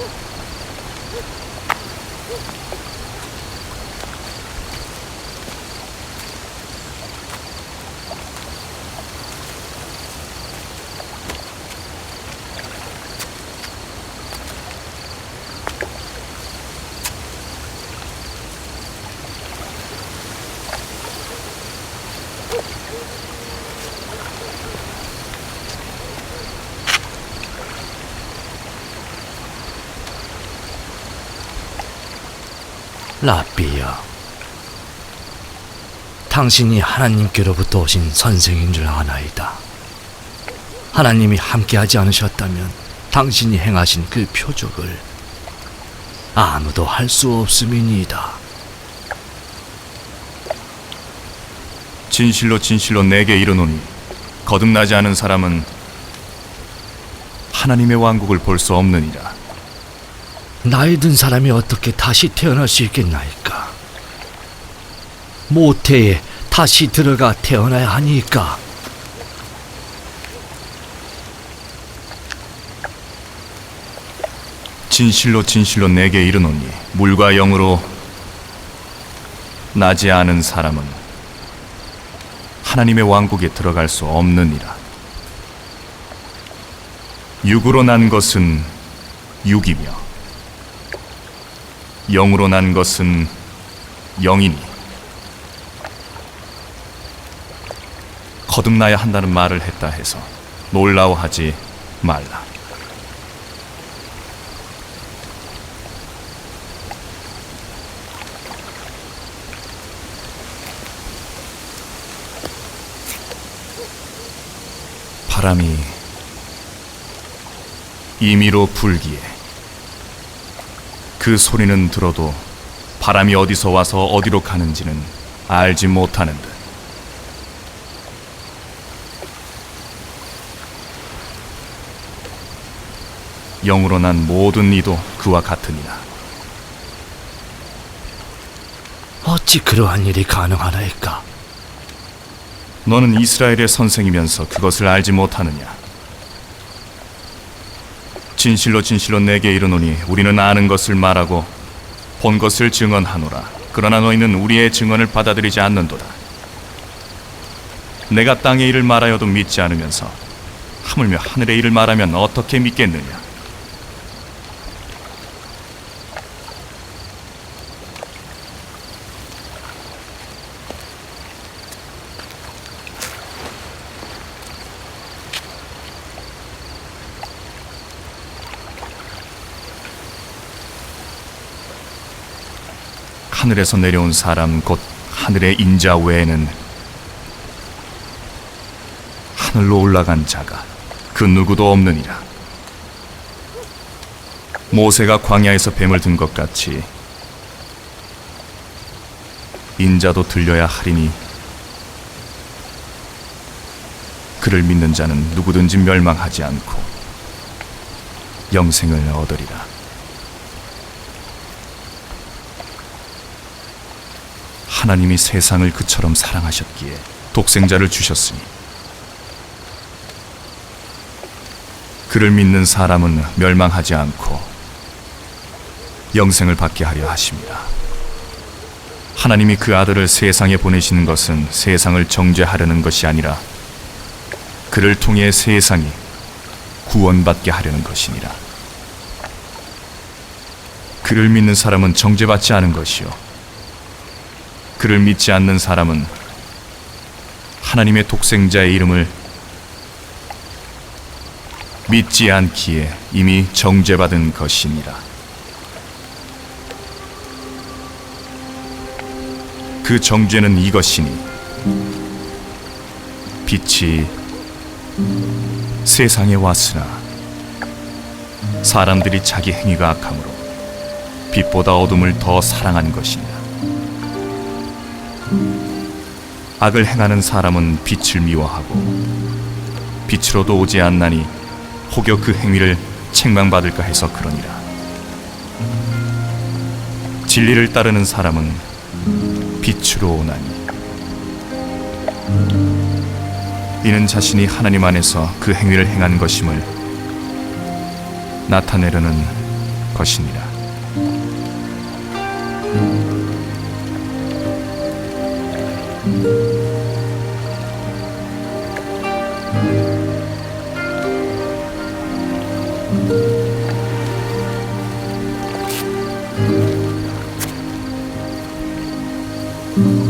Oh, my God. 라비야, 당신이 하나님께로부터 오신 선생인 줄 아나이다. 하나님이 함께하지 않으셨다면 당신이 행하신 그 표적을 아무도 할 수 없음이니이다. 진실로 진실로 내게 이르노니 거듭나지 않은 사람은 하나님의 왕국을 볼 수 없느니라. 나이 든 사람이 어떻게 다시 태어날 수 있겠나이까? 모태에 다시 들어가 태어나야 하니까. 진실로 진실로 내게 이르노니 물과 영으로 나지 않은 사람은 하나님의 왕국에 들어갈 수 없느니라. 육으로 난 것은 육이며 영으로 난 것은 영이니 거듭나야 한다는 말을 했다 해서 놀라워하지 말라. 바람이 임의로 불기에 그 소리는 들어도 바람이 어디서 와서 어디로 가는지는 알지 못하는 듯 영으로 난 모든 이도 그와 같으니라 어찌 그러한 일이 가능하나이까? 너는 이스라엘의 선생이면서 그것을 알지 못하느냐? 진실로 진실로 내게 이르노니 우리는 아는 것을 말하고 본 것을 증언하노라. 그러나 너희는 우리의 증언을 받아들이지 않는도다. 내가 땅의 일을 말하여도 믿지 않으면서 하물며 하늘의 일을 말하면 어떻게 믿겠느냐? 하늘에서 내려온 사람 곧 하늘의 인자 외에는 하늘로 올라간 자가 그 누구도 없느니라. 모세가 광야에서 뱀을 든 것 같이 인자도 들려야 하리니 그를 믿는 자는 누구든지 멸망하지 않고 영생을 얻으리라. 하나님이 세상을 그처럼 사랑하셨기에 독생자를 주셨으니 그를 믿는 사람은 멸망하지 않고 영생을 받게 하려 하십니다. 하나님이 그 아들을 세상에 보내시는 것은 세상을 정죄하려는 것이 아니라 그를 통해 세상이 구원받게 하려는 것이니라. 그를 믿는 사람은 정죄받지 않은 것이요 그를 믿지 않는 사람은 하나님의 독생자의 이름을 믿지 않기에 이미 정죄받은 것이니라. 그 정죄는 이것이니 빛이 세상에 왔으나 사람들이 자기 행위가 악함으로 빛보다 어둠을 더 사랑한 것이니라. 악을 행하는 사람은 빛을 미워하고 빛으로도 오지 않나니 혹여 그 행위를 책망받을까 해서 그러니라. 진리를 따르는 사람은 빛으로 오나니 이는 자신이 하나님 안에서 그 행위를 행한 것임을 나타내려는 것이니라. thank mm -hmm. you